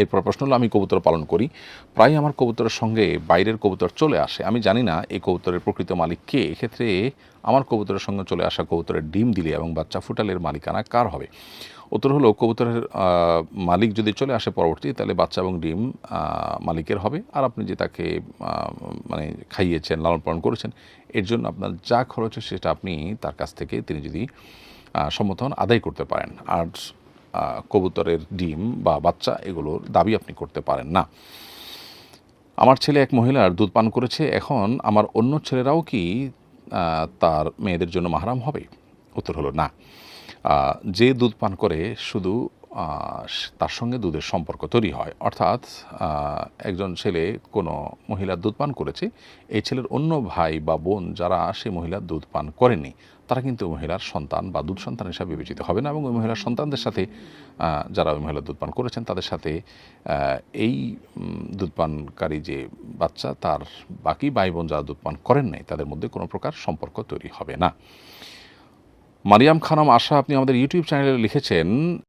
এরপর প্রশ্ন হলো, আমি কবুতর পালন করি। প্রায় আমার কবুতরের সঙ্গে বাইরের কবুতর চলে আসে। আমি জানি না এই কবুতরের প্রকৃত মালিক কে। এক্ষেত্রে আমার কবুতরের সঙ্গে চলে আসা কবুতরের ডিম দিলে এবং বাচ্চা ফুটালের মালিকানা কার হবে? উত্তর হলো, কবুতরের মালিক যদি চলে আসে পরবর্তী, তাহলে বাচ্চা এবং ডিম মালিকের হবে। আর আপনি যে তাকে মানে খাইয়েছেন, লালন পালন করেছেন, এর জন্য আপনার যা খরচ সেটা আপনি তার কাছ থেকে তিনি যদি হন আদায় করতে পারেন। আর কবুতরের ডিম বা বাচ্চা, এগুলোর দাবি আপনি করতে পারেন না। আমার ছেলে এক মহিলার দুধ পান করেছে, এখন আমার অন্য ছেলেরাও কি তার মেয়েদের জন্য মাহারাম হবে? উত্তর হলো না। যে দুধ পান করে শুধু তার সঙ্গে দুধের সম্পর্ক তৈরি হয়। অর্থাৎ একজন ছেলে কোনো মহিলার দুধ পান করেছে, এই ছেলের অন্য ভাই বা বোন যারা সে মহিলার দুধ পান করেনি, তারা কিন্তু মহিলার সন্তান বা দুধ সন্তান হিসাবে বিবেচিত হবে না এবং ওই মহিলার সন্তানদের সাথে যারা ওই মহিলার দুধ পান করেছেন, তাদের সাথে এই দুধ পানকারী যে বাচ্চা, তার বাকি ভাই বোন যারা দুধ পান করেন নাই, তাদের মধ্যে কোনো প্রকার সম্পর্ক তৈরি হবে না। মারিয়াম খানম আশা আপনি আমাদের ইউটিউব চ্যানেলে লিখেছেন